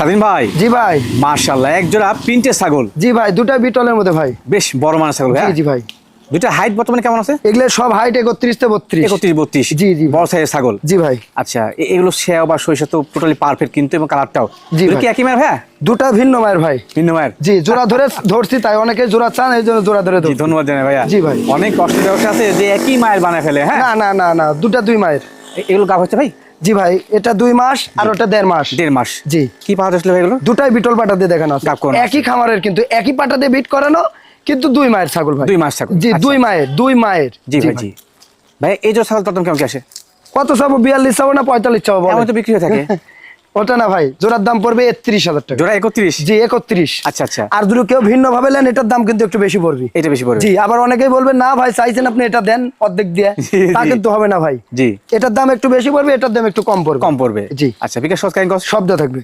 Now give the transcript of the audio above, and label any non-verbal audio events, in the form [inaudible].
স্বাধীন ভাই? জি ভাই। মার্শাল্লাহ এক জোড়া প্রিন্টের ছাগল। জি ভাই দুটা বিটলের মধ্যে ভাই। বেশ বড় মানের ছাগল জি হ্যাঁ? জি ভাই। দুটা হাইট বর্তমানে কেমন আছে? এগুলো সব হাইট একত্রিশ থেকে বত্রিশ। একত্রিশ বত্রিশ। জি, জি। বড় সাইজের ছাগল। জি ভাই। আচ্ছা এগুলো শেয়া বা সরিষা তো টোটালি পারফেক্ট কিন্তু এবং কালারটাও জি কি একই মায়ের হ্যাঁ? দুটা ভিন্ন মায়ের ভাই। ভিন্ন মায়ের। জি জোড়া ধরে ধরছি তাই অনেকে জোড়া চান এই জন্য জোড়া ধরে ধন্যবাদ জানাই ভাইয়া। জি ভাই। অনেক কষ্টের আছে যে একই মায়ের বানায় ফেলে হ্যাঁ? না না না না দুটা দুই মায়ের। এগুলো গাভ হচ্ছে ভাই? জি ভাই এটা দুই মাস আর ওটা দেড় মাস। দেড় মাস। জি। কি পাওয়া যাচ্ছিল ভাই এগুলো? দুটাই বিটল পাটা দিয়ে দেখানো একই খামারের কিন্তু একই পাটা দিয়ে বিট করানো কিন্তু দুই মায়ের ছাগল ভাই। দুই মাস ছাগল। জি আচ্ছা। দুই মায়ের দুই মায়ের। জি ভাই জি। ভাই এই যে ছাগল তখন কেমন কি আসে? কত চাবো? বিয়াল্লিশ চাবো না পঁয়তাল্লিশ চাবো? এমন তো বিক্রি হয়ে থাকে। [laughs] ওটা না ভাই? জোড়ার দাম পড়বে একত্রিশ হাজার টাকা। জোড়া একত্রিশ? জি একত্রিশ। আচ্ছা আচ্ছা। আর দুটো কেউ ভিন্ন ভাবে নেন এটার দাম কিন্তু একটু বেশি পড়বে। এটা বেশি পড়বে। জি আবার অনেকেই বলবেন না ভাই চাইছেন আপনি এটা দেন অর্ধেক দিয়ে। [laughs] তা কিন্তু হবে না ভাই। জি। এটার দাম একটু বেশি পড়বে এটার দাম একটু কম পড়বে। কম পড়বে। জি। আচ্ছা বিকাশ সৎকালীন শব্দ থাকবে।